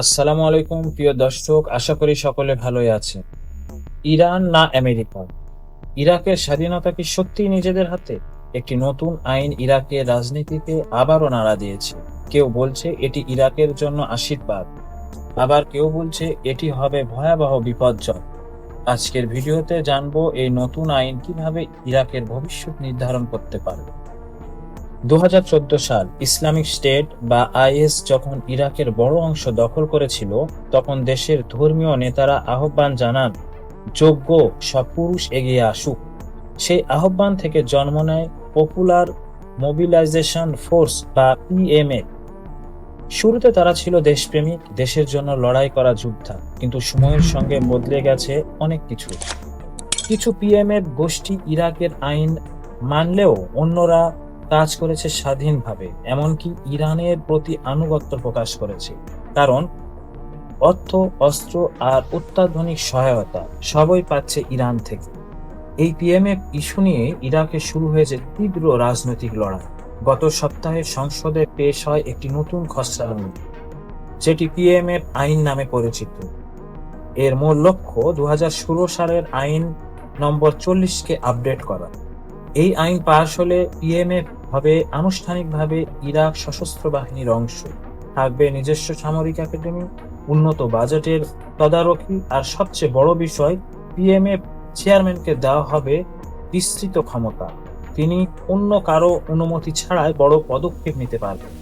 আসসালামু আলাইকুম, প্রিয় দর্শক। আশা করি সকলে ভালোই আছে ইরান না আমেরিকা? ইরাকের স্বাধীনতা কি সত্যিই নিজেদের হাতে? একটি নতুন আইন ইরাকের রাজনীতিতে আবারও নাড়া দিয়েছে। কেউ বলছে এটি ইরাকের জন্য আশীর্বাদ। আবার কেউ বলছে এটি হবে ভয়াবহ বিপর্যয় আজকের ভিডিওতে জানব এই নতুন আইন কীভাবে ইরাকের ভবিষ্যৎ নির্ধারণ করতে পারে দু হাজার চোদ্দ সাল ইসলামিক স্টেট বা আইএস যখন ইরাকের বড় অংশ দখল করেছিল, তখন দেশের ধর্মীয় নেতারা আহ্বান জানান, যোগ্য সব পুরুষ এগিয়ে আসুক। সেই আহ্বান থেকে জন্ম নেয় পপুলার মোবিলাইজেশন ফোর্স বা পিএমএ। শুরুতে তারা ছিল দেশপ্রেমিক, দেশের জন্য লড়াই করা যোদ্ধা, কিন্তু সময়ের সঙ্গে বদলে গেছে অনেক কিছু। কিছু পিএমএফ গোষ্ঠী ইরাকের আইন মানলেও অন্যরা কাজ করেছে স্বাধীনভাবে, এমনকি ইরানের প্রতি আনুগত্য প্রকাশ করেছে। কারণ অর্থ, অস্ত্র আর অত্যাধুনিক সহায়তা সবই পাচ্ছে ইরান থেকে। এই পিএমএফ ইস্যু নিয়ে ইরাকে শুরু হয়েছে তীব্র রাজনৈতিক লড়াই। গত সপ্তাহে সংসদে পেশ হয় একটি নতুন খসড়া যেটি পিএমএফ আইন নামে পরিচিত। এর মূল লক্ষ্য দু হাজার ষোলো সালের আইন নম্বর চল্লিশকে আপডেট করা। এই আইন পাশ হলে পিএমএফ হবে আনুষ্ঠানিকভাবে ইরাক সশস্ত্র বাহিনীর অংশ। থাকবে নিজস্ব সামরিক একাডেমি, উন্নত বাজেটের তদারকি, আর সবচেয়ে বড় বিষয়, পিএমএফ চেয়ারম্যানকে দেওয়া হবে বিস্তৃত ক্ষমতা। তিনি অন্য কারও অনুমতি ছাড়াই বড় পদক্ষেপ নিতে পারবেন।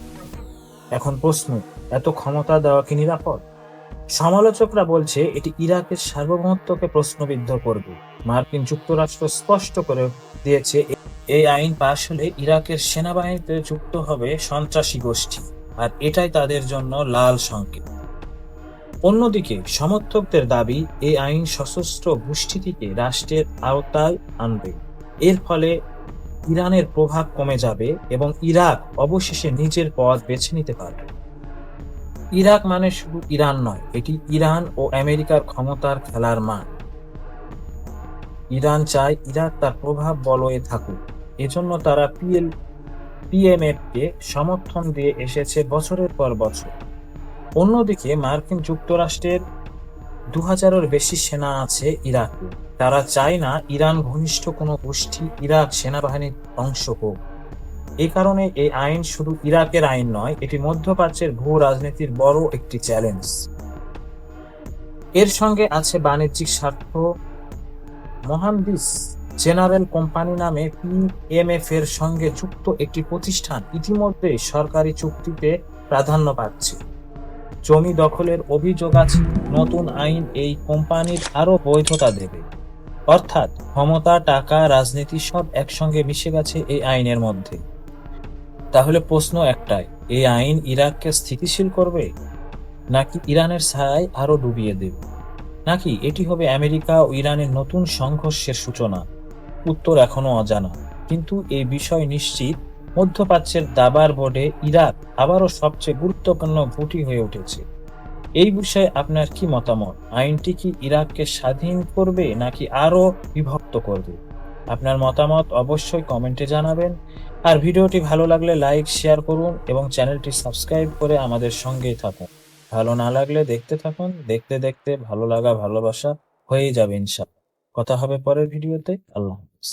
এখন প্রশ্ন, এত ক্ষমতা দেওয়া কি নিরাপদ? সমালোচকরা বলছে, এটি ইরাকের সার্বভৌমত্বকে প্রশ্নবিদ্ধ করবে। মার্কিন যুক্তরাষ্ট্র স্পষ্ট করে দিয়েছে, এই আইন পাশ হলে ইরাকের সেনাবাহিনীতে যুক্ত হবে সন্ত্রাসী গোষ্ঠী, আর এটাই তাদের জন্য লাল সংকেত। অন্যদিকে, সমর্থকদের দাবি, এই আইন সশস্ত্র গোষ্ঠীটিকে রাষ্ট্রের আওতায় আনবে। এর ফলে ইরানের প্রভাব কমে যাবে এবং ইরাক অবশেষে নিজের পথ বেছে নিতে পারবে। ইরাক মানে শুধু ইরান নয়, এটি ইরান ও আমেরিকার ক্ষমতার খেলার মাঠ ইরান চায় ইরাক তার প্রভাব বলয়ে থাকুক। এজন্য তারা পিএল পিএমএফ কে সমর্থন দিয়ে এসেছে বছরের পর বছর। অন্যদিকে মার্কিন যুক্তরাষ্ট্রের দু হাজারের বেশি সেনা আছে ইরাকে। তারা চায় না ইরান ঘনিষ্ঠ কোনো গোষ্ঠী ইরাক সেনাবাহিনীর অংশ হোক। এই কারণে এই আইন শুধু ইরাকের আইন নয়, এটি মধ্যপ্রাচ্যের ভূ রাজনীতির বড় একটি চ্যালেঞ্জ। এর সঙ্গে আছে বাণিজ্যিক স্বার্থ মহানদিস জেনারেল কোম্পানি নামে পিএমএফ এর সঙ্গে যুক্ত একটি প্রতিষ্ঠান ইতিমধ্যে সরকারি চুক্তিতে প্রাধান্য পাচ্ছে। জমি দখলের অভিযোগ আছে, নতুন আইন এই কোম্পানির আরও বৈধতা দেবে। অর্থাৎ ক্ষমতা, টাকা, রাজনীতি সব একসঙ্গে মিশে গেছে এই আইনের মধ্যে। তাহলে প্রশ্ন একটাই, এই আইন ইরাককে স্থিতিশীল করবে? নাকি ইরানের ছায় আরও ডুবিয়ে দেবে? নাকি এটি হবে আমেরিকা ও ইরানের নতুন সংঘর্ষের সূচনা? উত্তর এখনও অজানা। কিন্তু এই বিষয় নিশ্চিত, মধ্যপ্রাচ্যের দাবার বোর্ডে ইরাক আবারও সবচেয়ে গুরুত্বপূর্ণ ভোটই হয়ে উঠেছে। এই বিষয়ে আপনার কি মতামত? আইনটি কি ইরাককে স্বাধীন করবে নাকি আরও বিভক্ত করবে? আপনার মতামত অবশ্যই কমেন্টে জানাবেন। আর ভিডিওটি ভালো লাগলে লাইক, শেয়ার করুন এবং চ্যানেলটি সাবস্ক্রাইব করে আমাদের সঙ্গেই থাকুন। ভালো না লাগলে দেখতে থাকুন, দেখতে দেখতে ভালো লাগা, ভালোবাসা হয়ে যাবে ইনশাল্লাহ কথা হবে পরের ভিডিওতে, আল্লাহ হাফিজ।